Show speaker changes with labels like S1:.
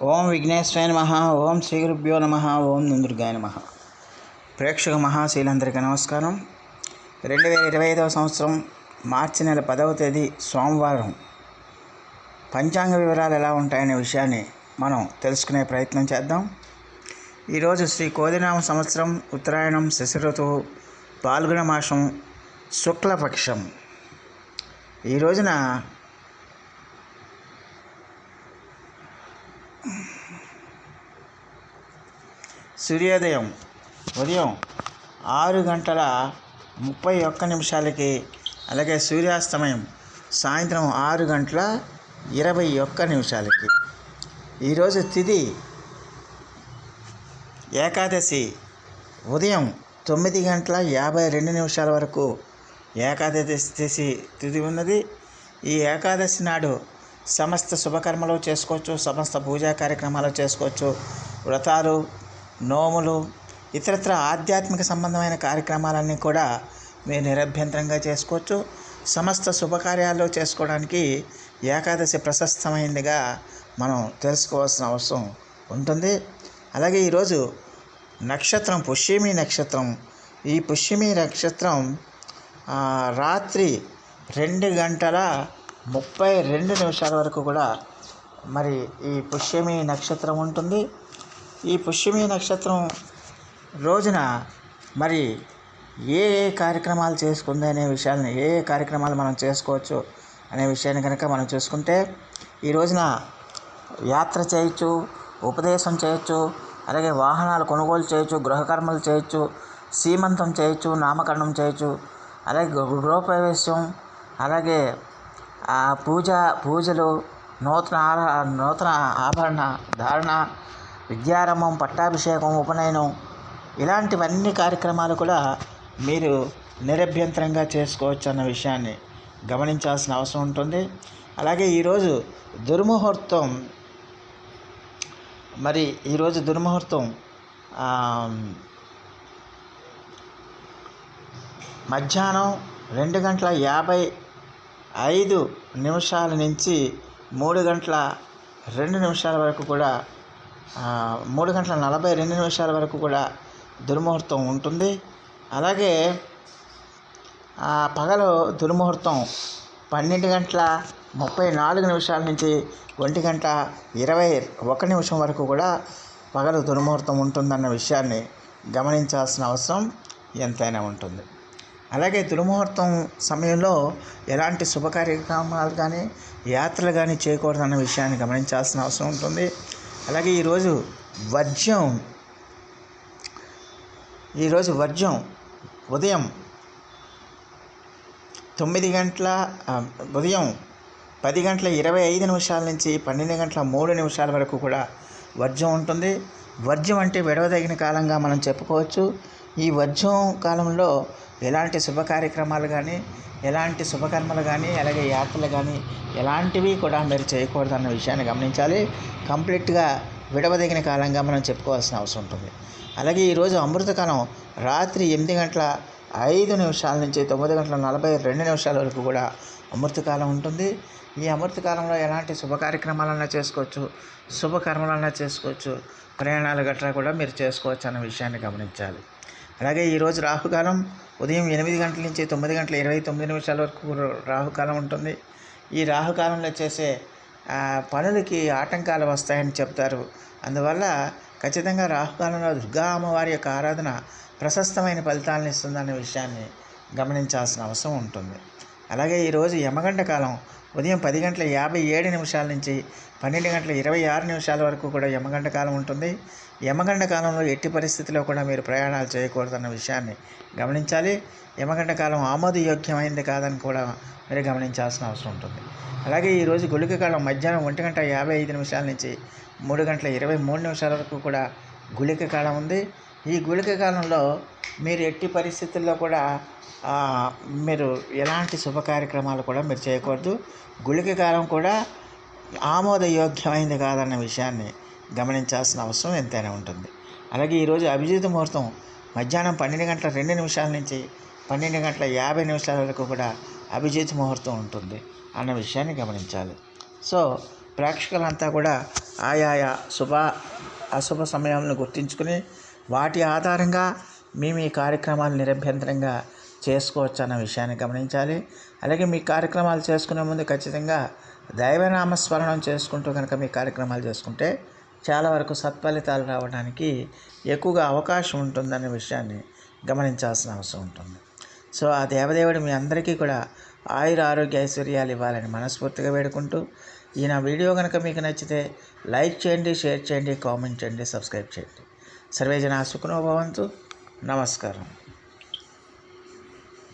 S1: ఓం విఘ్నేశ్వరాయ నమ ఓం శ్రీ గురుభ్యో నమ ఓం దుర్గాయ నమ. ప్రేక్షక మహాశీలందరికీ నమస్కారం. రెండు వేల ఇరవై ఐదవ సంవత్సరం మార్చి నెల పదవ తేదీ సోమవారం. పంచాంగ వివరాలు ఎలా ఉంటాయనే విషయాన్ని మనం తెలుసుకునే ప్రయత్నం చేద్దాం. ఈరోజు శ్రీ కోదినామ సంవత్సరం ఉత్తరాయణం శశి ఋతువు పాల్గొన మాసం శుక్లపక్షం. ఈ రోజున సూర్యోదయం ఉదయం ఆరు గంటల ముప్పై ఒక్క నిమిషాలకి అలాగే సూర్యాస్తమయం సాయంత్రం ఆరు గంటల ఇరవై ఒక్క నిమిషాలకి. ఈరోజు తిథి ఏకాదశి ఉదయం తొమ్మిది గంటల యాభై రెండు నిమిషాల వరకు ఏకాదశి తిథి ఉన్నది. ఈ ఏకాదశి నాడు సమస్త శుభకర్మలు చేసుకోవచ్చు సమస్త పూజా కార్యక్రమాలు చేసుకోవచ్చు. వ్రతాలు నోములు ఇతరత్ర ఆధ్యాత్మిక సంబంధమైన కార్యక్రమాలన్నీ కూడా మీరు నిరభ్యంతరంగా చేసుకోవచ్చు. సమస్త శుభకార్యాలు చేసుకోవడానికి ఏకాదశి ప్రశస్తమైందిగా మనం తెలుసుకోవాల్సిన అవసరం ఉంటుంది. అలాగే ఈరోజు నక్షత్రం పుష్యమి నక్షత్రం. ఈ పుష్యమి నక్షత్రం రాత్రి రెండు గంటల ముప్పై రెండు నిమిషాల వరకు కూడా మరి ఈ పుష్యమి నక్షత్రం ఉంటుంది. ఈ పుష్యమి నక్షత్రం రోజున మరి ఏ ఏ కార్యక్రమాలు చేసుకుంది అనే విషయాలను ఏ ఏ కార్యక్రమాలు మనం చేసుకోవచ్చు అనే విషయాన్ని కనుక మనం చూసుకుంటే ఈ రోజున యాత్ర చేయొచ్చు ఉపదేశం చేయొచ్చు అలాగే వాహనాలు కొనుగోలు చేయొచ్చు గృహకర్మలు చేయొచ్చు సీమంతం చేయొచ్చు నామకరణం చేయొచ్చు అలాగే గృహప్రవేశం అలాగే ఆ పూజ పూజలు నూతన ఆరా నూతన ఆభరణ ధారణ విద్యారంభం పట్టాభిషేకం ఉపనయనం ఇలాంటివన్నీ కార్యక్రమాలు కూడా మీరు నిరభ్యంతరంగా చేసుకోవచ్చు అన్న విషయాన్ని గమనించాల్సిన అవసరం ఉంటుంది. అలాగే ఈరోజు దుర్ముహూర్తం మరి ఈరోజు దుర్ముహూర్తం మధ్యాహ్నం రెండు గంటల యాభై ఐదు నిమిషాల నుంచి మూడు గంటల రెండు నిమిషాల వరకు కూడా మూడు గంటల నలభై రెండు నిమిషాల వరకు కూడా దుర్ముహూర్తం ఉంటుంది. అలాగే ఆ, పగలు దుర్ముహూర్తం పన్నెండు గంటల ముప్పై నాలుగు నిమిషాల నుంచి ఒంటి గంట ఇరవై ఒక నిమిషం వరకు కూడా పగలు దుర్ముహూర్తం ఉంటుందన్న విషయాన్ని గమనించాల్సిన అవసరం ఎంతైనా ఉంటుంది. అలాగే దుర్ముహూర్తం సమయంలో ఎలాంటి శుభ కార్యక్రమాలు కానీ యాత్రలు కానీ చేయకూడదన్న విషయాన్ని గమనించాల్సిన అవసరం ఉంటుంది. అలాగే ఈరోజు వర్జ్యం ఈరోజు వర్జ్యం ఉదయం తొమ్మిది గంటల ఉదయం పది గంటల ఇరవై ఐదు నిమిషాల నుంచి పన్నెండు గంటల మూడు నిమిషాల వరకు కూడా వర్జ్యం ఉంటుంది. వర్జ్యం అంటే విడవదగిన కాలంగా మనం చెప్పుకోవచ్చు. ఈ వర్జం కాలంలో ఎలాంటి శుభ కార్యక్రమాలు కానీ ఎలాంటి శుభకర్మలు కానీ అలాగే యాత్రలు కానీ ఎలాంటివి కూడా మీరు చేయకూడదు అన్న విషయాన్ని గమనించాలి. కంప్లీట్గా విడవదగిన కాలంగా మనం చెప్పుకోవాల్సిన అవసరం ఉంటుంది. అలాగే ఈరోజు అమృతకాలం రాత్రి ఎనిమిది గంటల ఐదు నిమిషాల నుంచి తొమ్మిది గంటల నలభై రెండు నిమిషాల వరకు కూడా అమృతకాలం ఉంటుంది. ఈ అమృతకాలంలో ఎలాంటి శుభ కార్యక్రమాలన్నా చేసుకోవచ్చు శుభకర్మలన్నా చేసుకోవచ్చు ప్రయాణాలు గట్రా కూడా మీరు చేసుకోవచ్చు అన్న విషయాన్ని గమనించాలి. అలాగే ఈరోజు రాహుకాలం ఉదయం ఎనిమిది గంటల నుంచి తొమ్మిది గంటల ఇరవై తొమ్మిది నిమిషాల వరకు రాహుకాలం ఉంటుంది. ఈ రాహుకాలంలో చేసే పనులకి ఆటంకాలు వస్తాయని చెప్తారు. అందువల్ల ఖచ్చితంగా రాహుకాలంలో దుర్గా అమ్మవారి యొక్క ఆరాధన ప్రశస్తమైన ఫలితాలను ఇస్తుందనే విషయాన్ని గమనించాల్సిన అవసరం ఉంటుంది. అలాగే ఈరోజు యమగంట కాలం ఉదయం పది గంటల యాభై ఏడు నిమిషాల నుంచి పన్నెండు గంటల ఇరవై ఆరు నిమిషాల వరకు కూడా యమగంట కాలం ఉంటుంది. యమగంట కాలంలో ఎట్టి పరిస్థితిలో కూడా మీరు ప్రయాణాలు చేయకూడదన్న విషయాన్ని గమనించాలి. యమగంట కాలం ఆమోదయోగ్యమైంది కాదని కూడా మీరు గమనించాల్సిన అవసరం ఉంటుంది. అలాగే ఈరోజు గుళిక కాలం మధ్యాహ్నం ఒంటి గంట యాభై ఐదు నిమిషాల నుంచి మూడు గంటల ఇరవై మూడు నిమిషాల వరకు కూడా గుళిక కాలం ఉంది. ఈ గుళిక కాలంలో మీరు ఎట్టి పరిస్థితుల్లో కూడా మీరు ఎలాంటి శుభ కార్యక్రమాలు కూడా మీరు చేయకూడదు. గుళిక కాలం కూడా ఆమోదయోగ్యమైంది కాదన్న విషయాన్ని గమనించాల్సిన అవసరం ఎంతైనా ఉంటుంది. అలాగే ఈరోజు అభిజిత్ ముహూర్తం మధ్యాహ్నం పన్నెండు గంటల రెండు నిమిషాల నుంచి పన్నెండు గంటల యాభై నిమిషాల వరకు కూడా అభిజిత్ ముహూర్తం ఉంటుంది అన్న విషయాన్ని గమనించాలి. సో ప్రేక్షకులంతా కూడా ఆయా శుభ అశుభ సమయాలను గుర్తించుకుని వాటి ఆధారంగా మేము ఈ కార్యక్రమాలు నిరభ్యంతరంగా చేసుకోవచ్చు అన్న విషయాన్ని గమనించాలి. అలాగే మీ కార్యక్రమాలు చేసుకునే ముందు ఖచ్చితంగా దైవనామస్మరణం చేసుకుంటూ కనుక మీ కార్యక్రమాలు చేసుకుంటే చాలా వరకు సత్ఫలితాలు రావడానికి ఎక్కువగా అవకాశం ఉంటుందనే విషయాన్ని గమనించాల్సిన అవసరం ఉంటుంది. సో ఆ దేవదేవుడు మీ అందరికీ కూడా ఆయుర ఆరోగ్య ఐశ్వర్యాలు ఇవ్వాలని మనస్ఫూర్తిగా వేడుకుంటూ ఈ నా వీడియో కనుక మీకు నచ్చితే లైక్ చేయండి షేర్ చేయండి కామెంట్ చేయండి సబ్స్క్రైబ్ చేయండి. సర్వేజన సుఖనోభవంతు నమస్కారం.